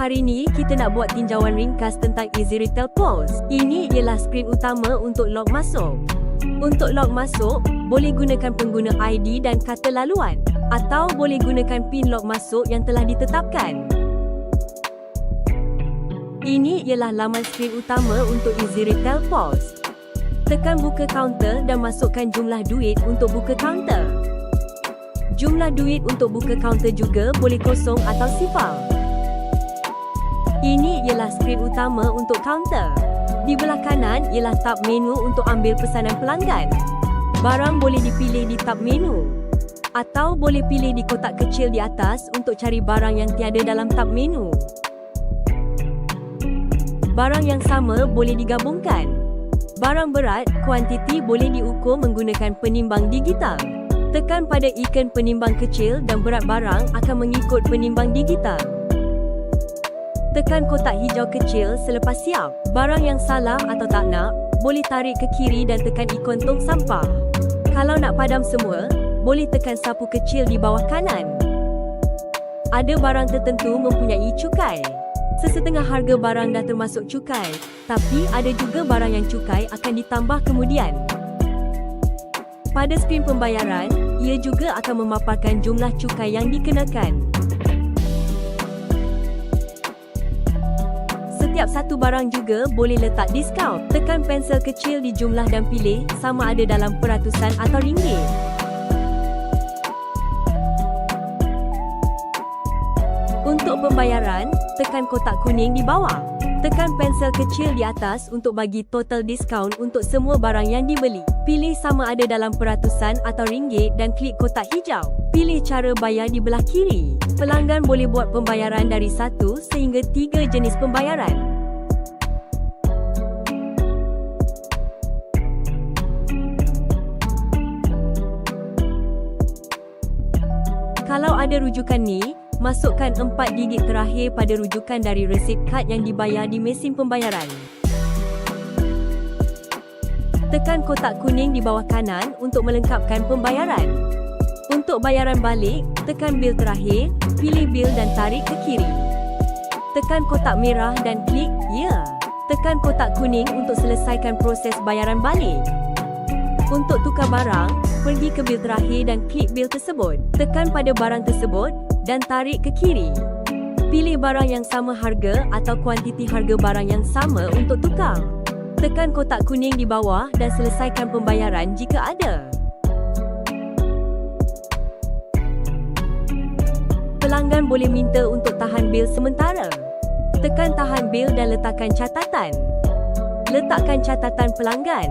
Hari ni kita nak buat tinjauan ringkas tentang Easy Retail POS. Ini ialah skrin utama untuk log masuk. Untuk log masuk, boleh gunakan pengguna ID dan kata laluan atau boleh gunakan pin log masuk yang telah ditetapkan. Ini ialah laman skrin utama untuk Easy Retail POS. Tekan buka kaunter dan masukkan jumlah duit untuk buka kaunter. Jumlah duit untuk buka kaunter juga boleh kosong atau sifar. Ini ialah skrin utama untuk kaunter. Di belah kanan ialah tab menu untuk ambil pesanan pelanggan. Barang boleh dipilih di tab menu. Atau boleh pilih di kotak kecil di atas untuk cari barang yang tiada dalam tab menu. Barang yang sama boleh digabungkan. Barang berat, kuantiti boleh diukur menggunakan penimbang digital. Tekan pada ikon penimbang kecil dan berat barang akan mengikut penimbang digital. Tekan kotak hijau kecil selepas siap. Barang yang salah atau tak nak, boleh tarik ke kiri dan tekan ikon tong sampah. Kalau nak padam semua, boleh tekan sapu kecil di bawah kanan. Ada barang tertentu mempunyai cukai. Sesetengah harga barang dah termasuk cukai, tapi ada juga barang yang cukai akan ditambah kemudian. Pada skrin pembayaran, ia juga akan memaparkan jumlah cukai yang dikenakan. Setiap satu barang juga boleh letak diskaun. Tekan pensel kecil di jumlah dan pilih sama ada dalam peratusan atau ringgit. Untuk pembayaran, tekan kotak kuning di bawah. Tekan pensel kecil di atas untuk bagi total diskaun untuk semua barang yang dibeli. Pilih sama ada dalam peratusan atau ringgit dan klik kotak hijau. Pilih cara bayar di belah kiri. Pelanggan boleh buat pembayaran dari satu sehingga tiga jenis pembayaran. Kalau ada rujukan ni, masukkan empat digit terakhir pada rujukan dari resit kad yang dibayar di mesin pembayaran. Tekan kotak kuning di bawah kanan untuk melengkapkan pembayaran. Untuk bayaran balik, tekan bil terakhir, pilih bil dan tarik ke kiri. Tekan kotak merah dan klik Ya. Tekan kotak kuning untuk selesaikan proses bayaran balik. Untuk tukar barang, pergi ke bil terakhir dan klik bil tersebut. Tekan pada barang tersebut dan tarik ke kiri. Pilih barang yang sama harga atau kuantiti harga barang yang sama untuk tukar. Tekan kotak kuning di bawah dan selesaikan pembayaran jika ada. Pelanggan boleh minta untuk tahan bil sementara. Tekan tahan bil dan letakkan catatan. Letakkan catatan pelanggan.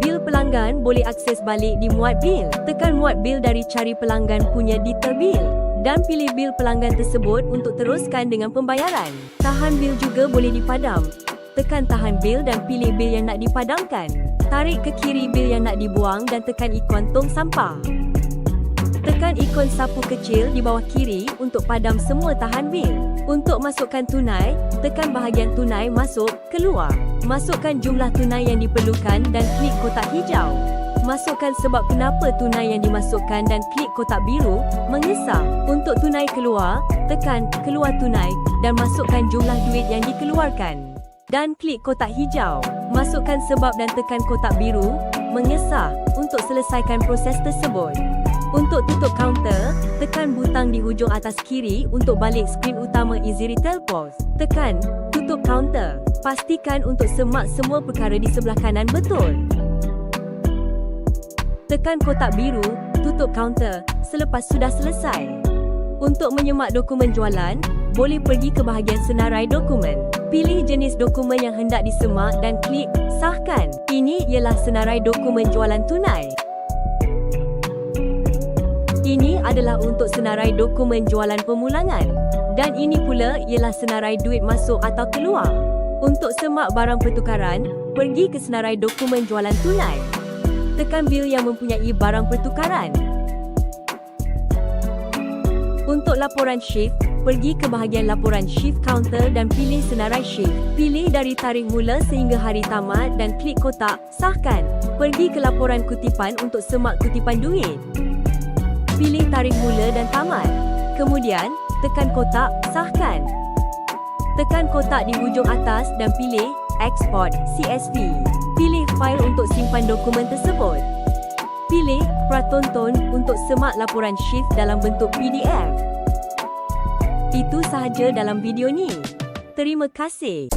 Bil pelanggan boleh akses balik di muat bil. Tekan muat bil dari cari pelanggan punya detail bil dan pilih bil pelanggan tersebut untuk teruskan dengan pembayaran. Tahan bil juga boleh dipadam. Tekan tahan bil dan pilih bil yang nak dipadamkan. Tarik ke kiri bil yang nak dibuang dan tekan ikon tong sampah. Tekan ikon sapu kecil di bawah kiri untuk padam semua tahan bil. Untuk masukkan tunai, tekan bahagian tunai masuk, keluar. Masukkan jumlah tunai yang diperlukan dan klik kotak hijau. Masukkan sebab kenapa tunai yang dimasukkan dan klik kotak biru, mengesah. Untuk tunai keluar, tekan keluar tunai dan masukkan jumlah duit yang dikeluarkan. Dan klik kotak hijau. Masukkan sebab dan tekan kotak biru, mengesah untuk selesaikan proses tersebut. Untuk tutup kaunter, tekan butang di hujung atas kiri untuk balik skrin utama Easy Retail POS. Tekan tutup kaunter. Pastikan untuk semak semua perkara di sebelah kanan betul. Tekan kotak biru, tutup kaunter selepas sudah selesai. Untuk menyemak dokumen jualan, boleh pergi ke bahagian senarai dokumen. Pilih jenis dokumen yang hendak disemak dan klik sahkan. Ini ialah senarai dokumen jualan tunai. Ini adalah untuk senarai dokumen jualan pemulangan. Dan ini pula ialah senarai duit masuk atau keluar. Untuk semak barang pertukaran, pergi ke senarai dokumen jualan tunai. Tekan bil yang mempunyai barang pertukaran. Untuk laporan shift, pergi ke bahagian laporan shift counter dan pilih senarai shift. Pilih dari tarikh mula sehingga hari tamat dan klik kotak sahkan. Pergi ke laporan kutipan untuk semak kutipan duit. Pilih tarikh mula dan tamat. Kemudian, tekan kotak Sahkan. Tekan kotak di hujung atas dan pilih Export CSV. Pilih fail untuk simpan dokumen tersebut. Pilih Pratonton untuk semak laporan shift dalam bentuk PDF. Itu sahaja dalam video ni. Terima kasih.